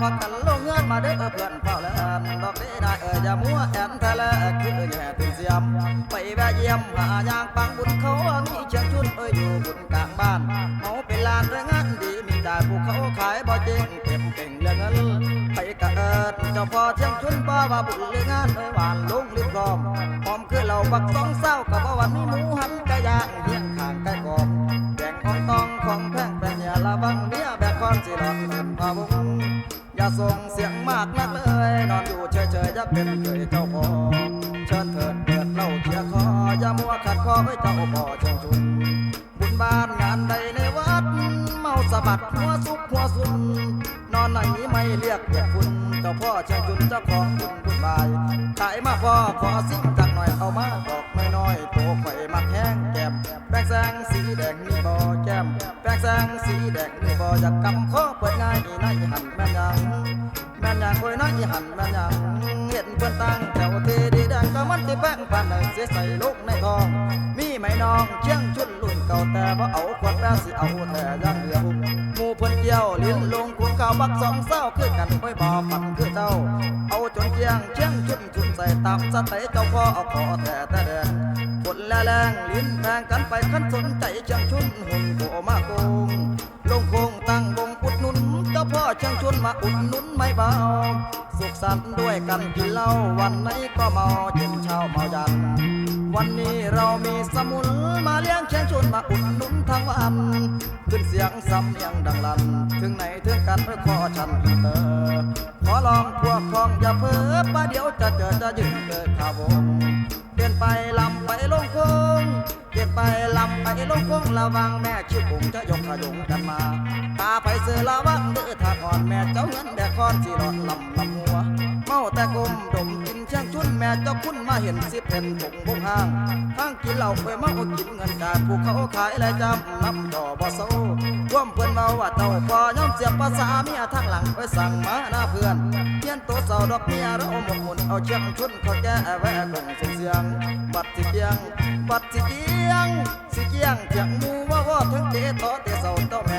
พักันลงเงือนมาได้เออเพื่อนเฝ้าเลินดอกได้ได้เอออย่ามัวแอนทะเลคือแย่ถึงเสียม ไปแวะเยี่ยมหายางปังบุญเขามีเชียงชุนเอ้ยอยู่บุญกลางบ้านเอาไปลานแรงงานดีมีได้ผู้เขาขายบ่เจ๊งเต็มเก่งเรื่องเงินไปกะเอิดเจ้าพ่อเชียงชุนป้าว่าบุญเรื่องงานเอ้ยหวานลุงริบพร้อมพร้อมคือเราบักสองเศร้ากับวันนี้หมูหันกระยางเฮีย อย่าส่งเสียงมากนักเลย นอนอยู่เฉยๆอยาเป็นเคยเจ้าพ่อเชิญเถิดเปิดเล่าเทียคออย่ามัวขัดคอให้เจ้าพ่อเชิงชุนบุญบ้านงานใดในวัด เมาสะบัดหัวซุกหัวซุน นอนไหนไม่เรียกเรียกคุณเจ้าพ่อเชิงชุนเจ้าของบุญบุญบายขายมาพ่อขอสิ่งจักหน่อยเอามาบอกน้อยๆตัวข่อยมักแห้งแก้มแป้งแสงสีแดงนี้ งแสงสีแดงนี่บ่อยากกำข้อเปิดง่ายในหันแม่นยังแม่นอย่างคอยน้อยหันแม่นอย่างเห็นเพื่อนตั้งแถวเทดีแดงก็มันที่แป้งปานใดเสียใส่ลูกในทอง มีไหมน้องเชียงชุนรุ่นเก่าแต่ว่าเอาขวดแป้สิเอาแต่ยังเหลือหุบหมู่เพิ่นเกี่ยวลิ้นลงคุมเก่าบักสองเศร้าคือกันค่อยบอกมันคือเจ้าเอาจ นเจียงเชียงชุนชุนใส่ตับสะเตเจ้าพ่อขอแต่แต่แดงฝนและแรงลิ้นแบ่งกันไปขั้นสนใจเชียงชุนหุ่นโกมาโกงลงโคงตั้งวงอุดหนุนเจ้าพ่อเชิงชวนมาอุดหนุนไม่เบา สุขสันต์ด้วยกันกินเหล้าวันไหนก็เมาเย็นเช้าเมายัน วันนี้เรามีสมุนมาเลี้ยงเชียงชวนมาอุดหนุนทั้งวันขึ้นเสียงสำเนียงดังลัน ถึงไหนถึงกันเพื่อขอฉันอินเตอร์ขอลอง พวกพ้องอย่าเพ้อประเดี๋ยวจะเจอจะยืนเกิดข่าววงเปลี่ยนไปลำไปลงคงเปลี่ยนไปลำไปลงคงระวังแม่ชิวผมจะยกขยงกันมา ตาไปเสือระวังเดือถ้าก่อนแม่เจ้าเงินแดกคอนสิรอดลำลำหัว เมาแต่กลมดม เชียงชุนแม่เจ้าคุณมาเห็นสิเป็นผงบงห้างทั้งกินเหล้าไปเมากินเงินการผู้เขาขายและจำนับดอกบ่โซร่วมเพื่อนเบาว่าเจ้าพอย่อมเสียบภาษาเมียทางหลังไปสั่งมาหน้าเพื่อนเพียนตัวเสาดอกเมียเราหมกมุ่นเอาเชียงชุนเขาแก้แวะกงเสียงเสียงบัดสิเกียงบัดสิเกียงสิเกียงเถียงมูว่าว่าถึงเตะต่อเตะเสาเต่าอม